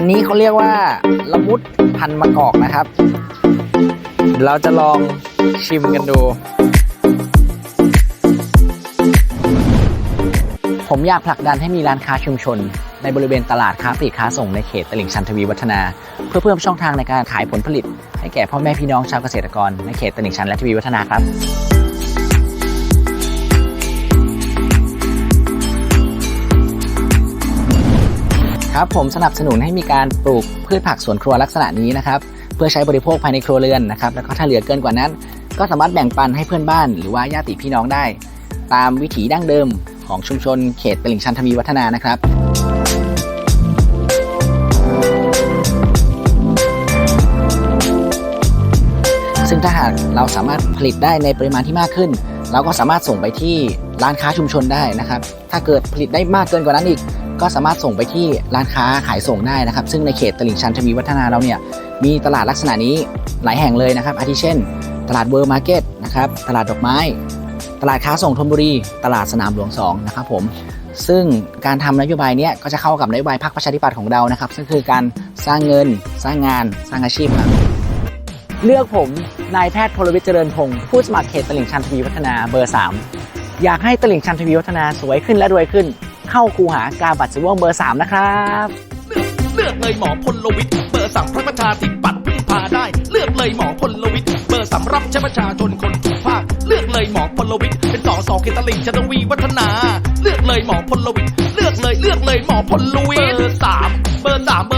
อันนี้เขาเรียกว่าละมุดพันมะกอกนะครับ เราจะลองชิมกันดู ผมอยากผลักดันให้มีร้านค้าชุมชน ในบริเวณตลาดค้าปลีกค้าส่งในเขตตลิ่งชันทวีวัฒนา เพื่อเพิ่มช่องทางในการขายผลผลิต ให้แก่พ่อแม่พี่น้องชาวเกษตรกรในเขตตลิ่งชันและทวีวัฒนาครับ ครับผมสนับสนุนให้มีการปลูกพืชผักสวนครัวลักษณะนี้นะครับเพื่อใช้บริโภคภายในครัวเรือนนะครับแล้วก็ถ้าเหลือเกินกว่านั้น ก็สามารถแบ่งปันให้เพื่อนบ้าน หรือว่าญาติพี่น้องได้ ตามวิถีดั้งเดิมของชุมชนเขตตลิ่งชันทวีวัฒนานะครับซึ่งถ้าหากเราสามารถผลิตได้ในปริมาณที่มากขึ้น เราก็สามารถส่งไปที่ร้านค้าชุมชนได้นะครับ ถ้าเกิดผลิตได้มากเกินกว่านั้นอีก ก็สามารถส่งไปที่ร้านค้าขายส่งได้นะครับ ซึ่งในเขตตลิ่งชันทวีวัฒนาเราเนี่ยมีตลาดลักษณะนี้หลายแห่งเลยนะครับ อาทิเช่น ตลาดเวอร์มาร์เก็ตนะครับตลาดดอกไม้ ตลาดค้าส่งธนบุรี ตลาดสนามหลวง2นะครับผมซึ่งการทำนโยบายเนี้ยก็จะเข้ากับนโยบายพรรคประชาธิปัตย์ของเรานะครับซึ่งคือการสร้างเงิน สร้างงาน สร้างอาชีพครับเลือกผมนายแพทย์พลวิทย์เจริญพงศ์ผู้สมัครเขตตลิ่งชันทวีวัฒนาเบอร์ 3 อยากให้ตลิ่งชันทวีวัฒนาสวยขึ้นและรวยขึ้น เข้าคูหากาบัตรสีม่วงเบอร์ 3 นะครับเลือกเลยหมอพลวิทย์เบอร์สามพระประชาธิปัตย์พึ่งพาได้ เลือกเลยหมอพลวิทย์เบอร์สามรับใช้ประชาชนคนทุกภาคเลือกเลยหมอพลวิทย์เป็นสอสอเขตตลิ่งชันทวีวัฒนา เลือกเลยหมอพลวิทย์เลือกเลยเลือกเลยหมอพลวิทย์เบอร์สามเบอร์สามเบอร์